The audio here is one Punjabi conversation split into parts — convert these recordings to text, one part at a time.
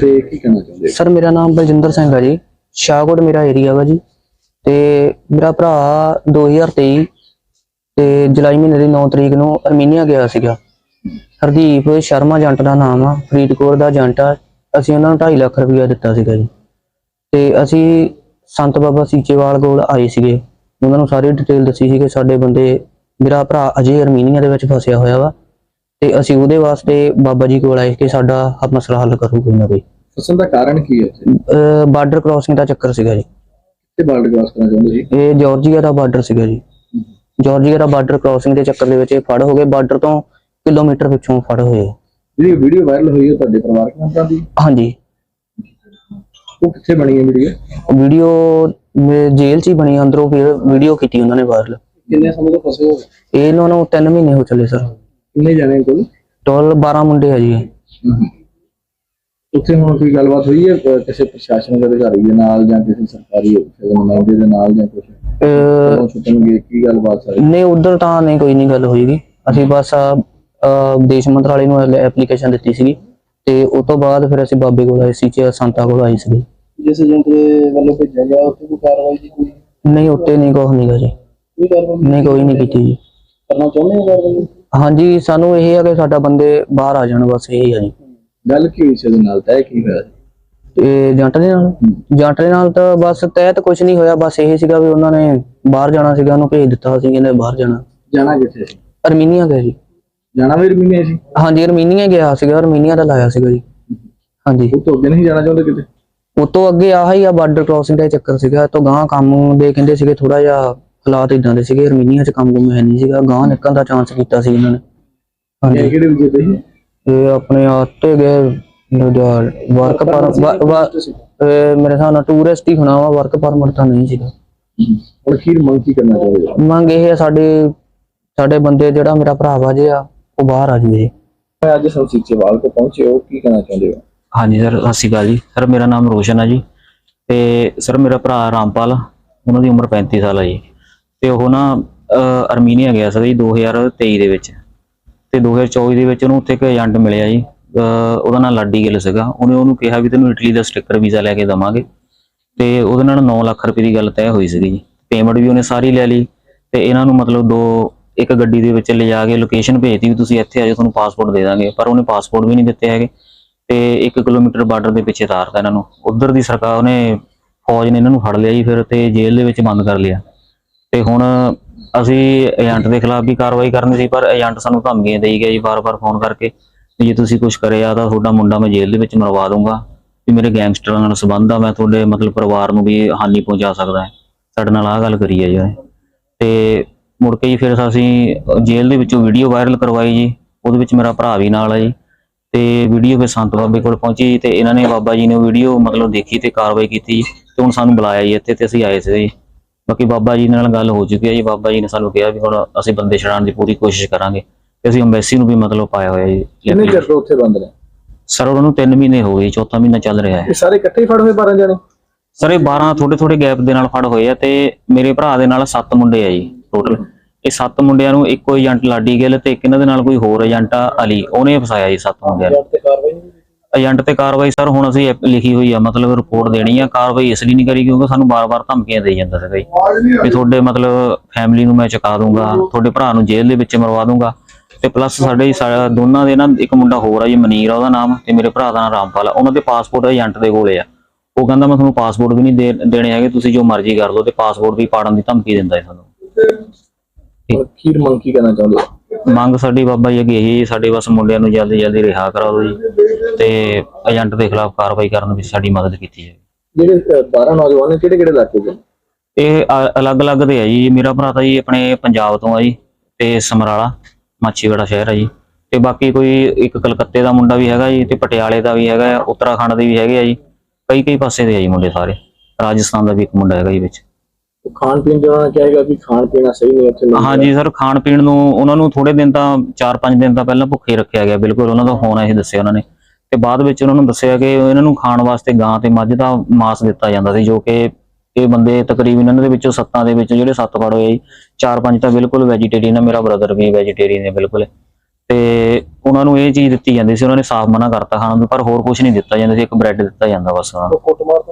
ਤੇ ਕੀ ਕਹਿਣਾ ਚਾਹੁੰਦੇ ਸਰ, ਮੇਰਾ ਨਾਮ ਬਲਜਿੰਦਰ ਸਿੰਘ ਹੈ ਜੀ। ਸ਼ਾਹਕੋਟ ਮੇਰਾ ਏਰੀਆ ਵਾ ਜੀ। ਤੇ ਮੇਰਾ ਭਰਾ 2023 ਤੇ ਜੁਲਾਈ ਮਹੀਨੇ ਦੀ 9 ਤਰੀਕ ਨੂੰ ਅਰਮੀਨੀਆ ਗਿਆ ਸੀਗਾ। ਹਰਦੀਪ ਸ਼ਰਮਾ ਏਜੰਟ ਦਾ ਨਾਮ ਆ, ਫਰੀਦਕੋਟ ਦਾ ਏਜੰਟ ਆ। ਅਸੀਂ ਉਹਨਾਂ ਨੂੰ 2.5 ਲੱਖ ਰੁਪਇਆ ਦਿੱਤਾ ਸੀਗਾ ਜੀ। ਤੇ ਅਸੀਂ ਸੰਤ ਬਾਬਾ ਸੀਚੇਵਾਲ ਕੋਲ ਆਏ ਸੀਗੇ। ਉਹਨਾਂ ਨੂੰ ਸਾਰੀ ਡਿਟੇਲ ਦੱਸੀ ਸੀ ਕਿ ਸਾਡੇ ਬੰਦੇ, ਮੇਰਾ ਭਰਾ ਅਜੇ ਅਰਮੀਨੀਆ ਦੇ ਵਿੱਚ ਫਸਿਆ ਹੋਇਆ ਵਾ। ਤੇ ਅਸੀਂ ਉਹਦੇ ਵਾਸਤੇ ਬਾਬਾ ਜੀ ਕੋਲ ਆਏ ਕਿ ਸਾਡਾ ਆਹ ਮਸਲਾ ਹੱਲ ਕਰੂ ਕੋਈ ਨਾ ਕੋਈ ਫਸਣ ਦਾ ਕਾਰਨ ਕੀ ਹੈ ਬਾਰਡਰ ਕ੍ਰਾਸਿੰਗ ਦਾ ਚੱਕਰ ਸੀਗਾ ਜੀ। ਤੇ ਬਾਰਡਰ ਕ੍ਰਾਸ ਕਰਨਾ ਚਾਹੁੰਦੇ ਸੀ? ਇਹ ਜਾਰਜੀਆ ਦਾ ਬਾਰਡਰ ਸੀਗਾ ਜੀ। ਜਾਰਜੀਆ ਦਾ ਬਾਰਡਰ ਕ੍ਰਾਸਿੰਗ ਦੇ ਚੱਕਰ ਦੇ ਵਿੱਚ ਇਹ ਫੜ ਹੋ ਗਏ ਬਾਰਡਰ ਤੋਂ ਕਿਲੋਮੀਟਰ ਪਿੱਛੋਂ ਫੜ ਹੋਏ। ਜਿਹੜੀ ਵੀਡੀਓ ਵਾਇਰਲ ਹੋਈ ਹੈ ਤੁਹਾਡੇ ਪਰਿਵਾਰਕ ਮੈਂਬਰਾਂ ਦੀ? ਹਾਂਜੀ। ਉਹ ਕਿੱਥੇ ਬਣੀ ਹੈ ਵੀਡੀਓ ਵੀਡੀਓ ਜੇਲ੍ਹ 'ਚ ਹੀ ਬਣੀ ਅੰਦਰੋਂ ਫਿਰ ਵੀਡੀਓ ਕੀਤੀ ਉਹਨਾਂ ਨੇ ਵਾਇਰਲ ਕਿੰਨੇ ਸਮੇਂ ਤੋਂ ਫਸੇ ਹੋ? ਇਹ ਇਹਨਾਂ ਨੂੰ 3 ਮਹੀਨੇ ਹੋ ਚੱਲੇ ਸਰ। ਕਿੰਨੇ ਜਾਣੇ ਕੋਲ ਟੋਲ 12 ਮੁੰਡੇ ਆ ਜੀ। ਉੱਥੇ ਹੁਣ ਕੋਈ ਗੱਲਬਾਤ ਹੋਈ ਹੈ? ਅਹ ਕਿਸੇ ਪ੍ਰਸ਼ਾਸਨਿਕ ਅਧਿਕਾਰੀ ਦੇ ਨਾਲ ਜਾਂ ਕਿਸੇ ਸਰਕਾਰੀ ਅਫਸਰ ਦੇ ਨੁਮਾਇੰਦੇ ਦੇ ਨਾਲ ਜਾਂ ਕੁਝ ਅਹ ਕੀ ਗੱਲਬਾਤ ਸਾਰੀ? ਨਹੀਂ ਉਧਰ ਤਾਂ ਨਹੀਂ ਕੋਈ ਨਹੀਂ ਗੱਲ ਹੋਈਗੀ। ਅਸੀਂ ਬਸ ਆ ਵਿਦੇਸ਼ ਮੰਤਰਾਲੇ ਨੂੰ ਐਪਲੀਕੇਸ਼ਨ ਦਿੱਤੀ ਸੀਗੀ। ਤੇ ਉਸ ਤੋਂ ਬਾਅਦ ਫਿਰ ਅਸੀਂ ਬਾਬੇ ਕੋਲ ਆਏ ਸੀ ਚ ਸੰਤਾ ਕੋਲ ਆਏ ਸੀਗੇ। ਜਿਸ ਏਜੰਟ ਦੇ ਵੱਲੋਂ ਭੇਜਿਆ ਗਿਆ ਉੱਥੇ ਕੋਈ ਕਾਰਵਾਈ ਦੀ ਕੋਈ ਨਹੀਂ ਉੱਤੇ ਨਹੀਂ ਕੁਛ ਨਹੀਂਗਾ ਜੀ। ਕੋਈ ਕਾਰਵਾਈ ਨਹੀਂ ਕੋਈ ਨਹੀਂ ਕੀਤੀ ਜੀ। ਕਰਨਾ ਚਾਹੁੰਦੇ ਹੋ ਕਾਰਵਾਈ? ਹਾਂਜੀ ਸਾਨੂੰ ਇਹ ਹੈ ਕਿ ਸਾਡਾ ਬੰਦੇ ਬਾਹਰ ਆ ਜਾਣ ਬਸ ਇਹ ਹੈ ਜੀ। ਗੱਲ ਕੀ ਹੋਈ ਸੀ ਉਹਦੇ ਨਾਲ? ਤੈਅ ਕੀ ਹੋਇਆ? ਤੇ ਜੰਟ ਦੇ ਨਾਲ? ਜੰਟ ਦੇ ਨਾਲ ਤਾਂ ਬਸ ਤਹਿ ਤਾਂ ਕੁਝ ਨਹੀਂ ਹੋਇਆ ਬਸ ਇਹ ਸੀਗਾ ਵੀ ਉਹਨਾਂ ਨੇ ਬਾਹਰ ਜਾਣਾ ਸੀਗਾ ਉਹਨੂੰ ਭੇਜ ਦਿੱਤਾ ਸੀ ਕਹਿੰਦੇ ਬਾਹਰ ਜਾਣਾ। ਜਾਣਾ ਕਿੱਥੇ ਸੀ? ਅਰਮੀਨੀਆ ਗਿਆ ਜੀ। ਜਾਣਾ ਵੀ ਰਮੀਨੇ ਸੀ? ਹਾਂਜੀ ਅਰਮੀਨੀਆ ਗਿਆ ਸੀਗਾ ਅਰਮੀਨੀਆ ਦਾ ਲਾਇਆ ਸੀਗਾ ਜੀ। ਹਾਂਜੀ। ਉਹ ਤੋਂ ਅੱਗੇ ਨਹੀਂ ਜਾਣਾ ਚਾਹੁੰਦੇ ਕਿਤੇ? ਉਹ ਤੋਂ ਅੱਗੇ ਆਹ ਹੀ ਆ ਬਾਰਡਰ ਕ੍ਰਾਸਿੰਗ ਦਾ ਚੱਕਰ ਸੀਗਾ ਤੋਂ ਗਾਂ ਕੰਮ ਦੇ ਕਹਿੰਦੇ ਸੀਗੇ ਥੋੜਾ ਜਿਹਾ ਹਾਲਾਤ ਇਦਾਂ ਦੇ ਸੀਗੇ ਅਰਮੀਨੀਆ 'ਚ ਕੰਮ ਕੁਮ ਹੈ ਨਹੀਂ ਸੀਗਾ ਗਾਂ ਨਿਕਲਣ ਦਾ ਚਾਂਸ ਕੀਤਾ ਸੀ ਇਹਨਾਂ ਨੇ। ਹਾਂਜੀ। ਇਹ ਕਿਹੜੇ ਵਿਜੇ ਤੇ ਸੀ? ਇਹ ਆਪਣੇ ਆਤੇ ਗਏ ਵਰਕ ਪਰ ਮੇਰੇ ਹਿਸਾਬ ਨਾਲ ਟੂਰਿਸਟ ਹੀ ਹੋਣਾ ਵਾ ਵਰਕ ਪਰਮਿਟ ਤਾਂ ਨਹੀਂ ਸੀਗਾ। ਹੁਣ ਅਖੀਰ ਮੰਗ ਕੀ ਕਰਨਾ ਚਾਹੁੰਦੇ ਹੋ ਮੰਗ ਇਹ ਹੈ ਸਾਡੇ ਸਾਡੇ ਬੰਦੇ ਜਿਹੜਾ ਮੇਰਾ ਭਰਾ ਵਾ ਜੇ ਆ ਉਹ ਬਾਹਰ ਆ ਜੂਏ ਮੈਂ ਅੱਜ ਸੰਸੀਚੇਵਾਲ ਤੋਂ ਪਹੁੰਚੇ ਹੋ ਕੀ ਕਹਿਣਾ ਚਾਹੁੰਦੇ ਹੋ? ਹਾਂਜੀ ਸਰ ਸਤਿ ਸ਼੍ਰੀ ਅਕਾਲ ਜੀ। ਸਰ ਮੇਰਾ ਨਾਮ ਰੋਸ਼ਨ ਹੈ ਜੀ। ਤੇ ਸਰ ਮੇਰਾ ਭਰਾ ਰਾਮਪਾਲ ਉਹਨਾਂ ਦੀ ਉਮਰ 35 ਸਾਲ ਹੈ ਜੀ। ਤੇ ਉਹ ਨਾ ਅਹ, ਅਰਮੀਨੀਆ ਗਿਆ ਸੀ ਜੀ 2023 ਦੇ ਵਿੱਚ। ਤੇ 2024 ਦੇ ਵਿੱਚ ਉਹਨੂੰ ਉੱਥੇ ਇੱਕ ਏਜੰਟ ਮਿਲਿਆ ਜੀ। ਉਹਦਾ ਨਾਮ ਲਾਡੀ ਗਿੱਲ ਸੀਗਾ। ਉਹਨੇ ਉਹਨੂੰ ਕਿਹਾ ਵੀ ਤੈਨੂੰ ਇਟਲੀ ਦਾ ਸਟicker ਵੀਜ਼ਾ ਲੈ ਕੇ ਦਵਾਂਗੇ। ਤੇ ਉਹਦੇ ਨਾਲ 9 ਲੱਖ ਰੁਪਏ ਦੀ ਗੱਲ ਤੈਅ ਹੋਈ ਸੀਗੀ ਜੀ। ਪੇਮੈਂਟ ਵੀ ਉਹਨੇ ਸਾਰੀ ਲੈ ਲਈ। ਤੇ ਇਹਨਾਂ ਨੂੰ ਮਤਲਬ ਦੋ ਇੱਕ ਗੱਡੀ ਦੇ ਵਿੱਚ ਲਿਜਾ ਕੇ ਲੋਕੇਸ਼ਨ ਭੇਜਤੀ ਵੀ ਤੁਸੀਂ ਇੱਥੇ ਆ ਜਾਓ ਤੁਹਾਨੂੰ ਪਾਸਪੋਰਟ ਦੇ ਦਾਂਗੇ। ਪਰ ਉਹਨੇ ਪਾਸਪੋਰਟ ਵੀ ਨਹੀਂ ਦਿੱਤੇ ਹੈਗੇ। ਤੇ 1 ਕਿਲੋਮੀਟਰ ਬਾਰਡਰ ਦੇ ਪਿੱਛੇ ਤਾਰਤਾ ਇਹਨਾਂ ਨੂੰ। ਉਧਰ ਦੀ ਸਰਕਾਰ ਉਹਨੇ ਫੌਜ ਨੇ ਇਹਨਾਂ ਨੂੰ ਫੜ ਲਿਆ ਜੀ ਫਿਰ ਤੇ ਜੇਲ੍ਹ ਦੇ ਵਿੱਚ ਬੰਦ ਕਰ ਲਿਆ। ਤੇ ਹੁਣ ਅਸੀਂ ਏਜੰਟ ਦੇ ਖਿਲਾਫ ਵੀ ਕਾਰਵਾਈ ਕਰਨੀ ਸੀ, ਪਰ ਏਜੰਟ ਸਾਨੂੰ ਧਮਕੀਆਂ ਦੇਈ ਗਿਆ ਜੀ, ਵਾਰ-ਵਾਰ ਫੋਨ ਕਰਕੇ ਜੇ ਤੁਸੀਂ ਕੁਝ ਕਰਿਆ ਤਾਂ ਤੁਹਾਡਾ ਮੁੰਡਾ ਮੈਂ ਜੇਲ੍ਹ ਦੇ ਵਿੱਚ ਮਰਵਾ ਦੂੰਗਾ ਵੀ ਮੇਰੇ ਗੈਂਗਸਟਰਾਂ ਨਾਲ ਸੰਬੰਧ ਆ, ਮੈਂ ਤੁਹਾਡੇ ਮਤਲਬ ਪਰਿਵਾਰ ਨੂੰ ਵੀ ਹਾਨੀ ਪਹੁੰਚਾ ਸਕਦਾ ਹੈ। ਸਾਡੇ ਨਾਲ ਆਹ ਗੱਲ ਕਰੀ ਹੈ ਜੀ ਤੇ ਮੁੜ ਕੇ ਜੀ ਫਿਰ ਅਸੀਂ ਜੇਲ੍ਹ ਦੇ ਵਿੱਚੋਂ ਵੀਡੀਓ ਵਾਇਰਲ ਕਰਵਾਈ ਜੀ, ਉਹਦੇ ਵਿੱਚ ਮੇਰਾ ਭਰਾ ਵੀ ਨਾਲ ਹੈ ਜੀ। ਤੇ ਵੀਡੀਓ ਫਿਰ ਸੰਤ ਬਾਬੇ ਕੋਲ ਪਹੁੰਚੀ ਤੇ ਇਹਨਾਂ ਨੇ ਬਾਬਾ ਜੀ ਨੇ ਵੀਡੀਓ ਮਤਲਬ ਦੇਖੀ ਤੇ ਕਾਰਵਾਈ ਕੀਤੀ ਤੇ ਹੁਣ ਸਾਨੂੰ ਬੁਲਾਇਆ ਜੀ ਇੱਥੇ ਤੇ ਅਸੀਂ ਆਏ ਸੀ ਜੀ। ਬਾਕੀ ਬਾਬਾ ਜੀ ਨਾਲ ਗੱਲ ਹੋ ਚੁੱਕੀ ਹੈ ਜੀ ਬਾਬਾ ਜੀ ਨੇ ਸਾਨੂੰ ਕਿਹਾ ਵੀ ਹੁਣ ਅਸੀਂ ਬੰਦੇ ਛਡਾਉਣ ਦੀ ਪੂਰੀ ਕੋਸ਼ਿਸ਼ ਕਰਾਂਗੇ ਤੇ ਅਸੀਂ ਅੰਬੈਸੀ ਨੂੰ ਵੀ ਮਤਲਬ ਪਾਇਆ ਹੋਇਆ ਜੀ ਕਿੰਨੇ ਚਿਰ ਤੋਂ ਉੱਥੇ ਬੰਦ ਨੇ? ਸਰ ਉਹਨਾਂ ਨੂੰ 3 ਮਹੀਨੇ ਹੋ ਗਏ ਚੌਥਾ ਮਹੀਨਾ ਚੱਲ ਰਿਹਾ ਹੈ। ਇਹ ਸਾਰੇ ਇਕੱਠੇ ਹੀ ਫੜ ਹੋਏ 12 ਜਣੇ? ਸਰ ਇਹ 12 ਥੋੜੇ ਥੋੜੇ ਗੈਪ ਦੇ ਨਾਲ ਫੜ ਹੋਏ ਆ ਤੇ ਮੇਰੇ ਭਰਾ ਦੇ ਨਾਲ 7 ਮੁੰਡੇ ਆ ਜੀ ਟੋਟਲ ਇਹ 7 ਮੁੰਡਿਆਂ ਨੂੰ ਇੱਕੋ ਏਜੰਟ ਲਾਡੀ ਗਿੱਲ ਤੇ ਇੱਕ ਇਹਨਾਂ ਦੇ ਨਾਲ ਕੋਈ ਹੋਰ ਏਜੰਟ ਆ ਅਲੀ ਉਹਨੇ ਫਸਾਇਆ ਜੀ 7 ਮੁੰਡਿਆਂ ਨੂੰ। ਏਜੰਟ ਤੇ ਕਾਰਵਾਈ ਸਰ ਹੁਣ ਅਸੀਂ ਲਿਖੀ ਹੋਈ ਆ ਮਤਲਬ ਰਿਪੋਰਟ ਦੇਣੀ ਆ ਕਾਰਵਾਈ ਇਸ ਲਈ ਨਹੀਂ ਕਰੀ ਕਿਉਂਕਿ ਸਾਨੂੰ ਬਾਰ-ਬਾਰ ਧਮਕੀਆਂ ਦੇਈ ਜਾਂਦਾ ਸੀਗਾ ਜੀ ਵੀ ਤੁਹਾਡੇ ਮਤਲਬ ਫੈਮਿਲੀ ਨੂੰ ਮੈਂ ਚੁਕਾ ਦੂੰਗਾ ਤੁਹਾਡੇ ਭਰਾ ਨੂੰ ਜੇਲ੍ਹ ਦੇ ਵਿੱਚ ਮਰਵਾ ਦੂੰਗਾ। ਤੇ ਪਲੱਸ ਸਾਡੇ ਦੋਨਾਂ ਦੇ ਨਾ ਇੱਕ ਮੁੰਡਾ ਹੋਰ ਆ ਜੀ ਮਨੀਰ ਆ ਉਹਦਾ ਨਾਮ ਤੇ ਮੇਰੇ ਭਰਾ ਦਾ ਨਾਮ ਰਾਮਪਾਲ ਆ। ਉਹਨਾਂ ਦੇ ਪਾਸਪੋਰਟ ਏਜੰਟ ਦੇ ਕੋਲੇ ਆ। ਉਹ ਕਹਿੰਦਾ ਮੈਂ ਤੁਹਾਨੂੰ ਪਾਸਪੋਰਟ ਵੀ ਨਹੀਂ ਦੇਣੇ ਹੈਗੇ ਤੁਸੀਂ ਜੋ ਮਰਜ਼ੀ ਕਰ ਲਓ ਤੇ ਪਾਸਪੋਰਟ ਵੀ ਪਾੜਨ ਦੀ ਧਮਕੀ ਦਿੰਦਾ ਹੈ ਸਾਨੂੰ। ਅਖੀਰ ਮੰਗ ਕੀ ਕਰਨਾ ਚਾਹੁੰਦੇ ਹੋ? ਮੰਗ ਸਾਡੀ ਬਾਬਾ ਜੀ ਅੱਗੇ ਇਹੀ ਹੈ, ਸਾਡੇ ਬਸ ਮੁੰਡਿਆਂ ਨੂੰ ਜਲਦੀ ਜਲਦੀ ਰਿਹਾ ਕਰਾ ਦਿਓ ਜੀ ਤੇ ਏਜੰਟ ਦੇ ਖਿਲਾਫ ਕਾਰਵਾਈ ਕਰਨ ਵਿੱਚ ਸਾਡੀ ਮਦਦ ਕੀਤੀ ਜਾਵੇ। ਜਿਹੜੇ ਅਹ, 12 ਨੌਜਵਾਨ ਨੇ ਕਿਹੜੇ ਕਿਹੜੇ ਇਲਾਕੇ ਦੇ? ਇਹ ਅਲੱਗ-ਅਲੱਗ ਦੇ ਆ ਜੀ। ਮੇਰਾ ਭਰਾ ਤਾਂ ਜੀ ਆਪਣੇ ਪੰਜਾਬ ਤੋਂ ਆ ਜੀ ਤੇ ਸਮਰਾਲਾ ਮਾਛੀਵਾੜਾ ਸ਼ਹਿਰ ਆ ਜੀ। ਤੇ ਬਾਕੀ ਕੋਈ ਇੱਕ ਕਲਕੱਤੇ ਦਾ ਮੁੰਡਾ ਵੀ ਹੈਗਾ ਜੀ ਤੇ ਪਟਿਆਲੇ ਦਾ ਵੀ ਹੈਗਾ ਉੱਤਰਾਖੰਡ ਦੇ ਵੀ ਹੈਗੇ ਆ ਜੀ। ਕਈ ਕਈ ਪਾਸੇ ਦੇ ਆ ਜੀ ਮੁੰਡੇ ਸਾਰੇ। ਰਾਜਸਥਾਨ ਦਾ ਵੀ ਇੱਕ ਮੁੰਡਾ ਹੈਗਾ ਜੀ ਵਿੱਚ। ਖਾਣ ਪੀਣ ਦੇ ਕਹੇਗਾ ਕਿ ਖਾਣ ਪੀਣਾ ਸਹੀ ਨਹੀਂ ਉੱਥੇ ਮਿਲਦਾ। ਹਾਂਜੀ ਸਰ ਖਾਣ ਪੀਣ ਨੂੰ ਉਹਨਾਂ ਨੂੰ ਥੋੜੇ ਦਿਨ ਤਾਂ 4-5 ਦਿਨ ਤਾਂ ਪਹਿਲਾਂ ਭੁੱਖੇ ਰੱਖਿਆ ਗਿਆ ਬਿਲਕੁਲ ਉਹਨਾਂ ਦਾ ਫੋਨ ਇਹ ਦੱਸਿਆ ਉਹਨਾਂ ਨੇ ਤੇ ਬਾਅਦ ਵਿੱਚ ਉਹਨਾਂ ਨੂੰ ਦੱਸਿਆ ਕਿ ਇਹਨਾਂ ਨੂੰ ਖਾਣ ਵਾਸਤੇ ਗਾਂ ਤੇ ਮੱਝ ਦਾ ਮਾंस ਦਿੱਤਾ ਜਾਂਦਾ ਸੀ ਜੋ ਕਿ ਇਹ ਬੰਦੇ ਤਕਰੀਬਨ ਇਹਨਾਂ ਦੇ ਵਿੱਚੋਂ ਸੱਤਾਂ ਦੇ ਵਿੱਚੋਂ ਜਿਹੜੇ ਸੱਤ ਫੜ ਹੋਏ ਚਾਰ ਪੰਜ ਤਾਂ ਬਿਲਕੁਲ ਵੈਜੀਟੇਰੀਅਨ ਹੈ ਮੇਰਾ ਬ੍ਰਦਰ ਵੀ ਵੈਜੀਟੇਰੀਅਨ ਹੈ ਬਿਲਕੁਲ ਤੇ ਉਹਨਾਂ ਨੂੰ ਇਹ ਚੀਜ਼ ਦਿੱਤੀ ਜਾਂਦੀ ਸੀ ਉਹਨਾਂ ਨੇ ਸਾਫ਼ ਮਨਾ ਕਰਤਾ ਖਾਣ ਨੂੰ ਪਰ ਹੋਰ ਕੁਝ ਨਹੀਂ ਦਿੱਤਾ ਜਾਂਦਾ ਸੀ ਇੱਕ ਬ੍ਰੈਡ ਦਿੱਤਾ ਜਾਂਦਾ ਬਸ ਉਹਨਾਂ ਨੂੰ ਕੁੱਟਮਾਰ?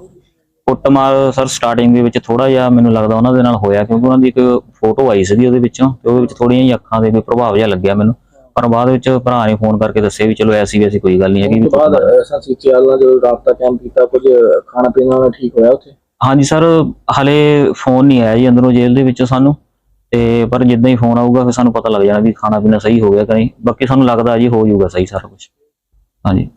ਕੁੱਟਮਾਰ ਸਰ ਸਟਾਰਟਿੰਗ ਦੇ ਵਿੱਚ ਥੋੜਾ ਜਿਹਾ ਮੈਨੂੰ ਲੱਗਦਾ ਉਹਨਾਂ ਦੇ ਨਾਲ ਹੋਇਆ ਕਿਉਂਕਿ ਉਹਨਾਂ ਦੀ ਇੱਕ ਫੋਟੋ ਆਈ ਸੀਗੀ ਉਹਦੇ ਵਿੱਚੋਂ ਤੇ ਉਹਦੇ ਵਿੱਚ ਥੋੜੀਆਂ ਜਿਹੀਆਂ ਅੱਖਾਂ ਦੇ ਵੀ ਪ੍ਰਭਾਵ ਜਿਹਾ ਲੱਗਿਆ ਮੈਨੂੰ। ਪਰ ਬਾਅਦ ਵਿੱਚ ਭਰਾ ਨੇ ਫੋਨ ਕਰਕੇ ਦੱਸਿਆ ਵੀ ਚਲੋ ਐਸੀ ਵੈਸੀ ਕੋਈ ਗੱਲ ਨਹੀਂ ਹੈਗੀ। ਵੀ ਬਾਅਦ ਕੁੱਟਮਾਰ- ਐਸਐਸਸੀਚੀਐਲ ਨਾਲ ਜਦੋਂ ਰਾਬਤਾ ਕਾਇਮ ਕੀਤਾ ਕੁਝ ਖਾਣਾ ਪੀਣਾ ਨਾਲ ਠੀਕ ਹੋਇਆ ਉੱਥੇ? ਹਾਂਜੀ ਸਰ ਹਲੇ ਫੋਨ ਨਹੀਂ ਆਇਆ ਜੀ ਅੰਦਰੋਂ ਜੇਲ੍ਹ ਦੇ ਵਿੱਚੋਂ ਸਾਨੂੰ। ਤੇ ਪਰ ਜਿੱਦਾਂ ਹੀ ਫੋਨ ਆਊਗਾ ਫਿਰ ਸਾਨੂੰ ਪਤਾ ਲੱਗ ਜਾਣਾ ਵੀ ਖਾਣਾ ਪੀਣਾ ਸਹੀ ਹੋ ਗਿਆ ਕਿ ਨਹੀਂ। ਬਾਕੀ ਸਾਨੂੰ ਲੱਗਦਾ ਜੀ ਹੋ ਜਾਊਗਾ ਸਹੀ ਸਾਰਾ ਕੁਝ ਹਾਂਜੀ।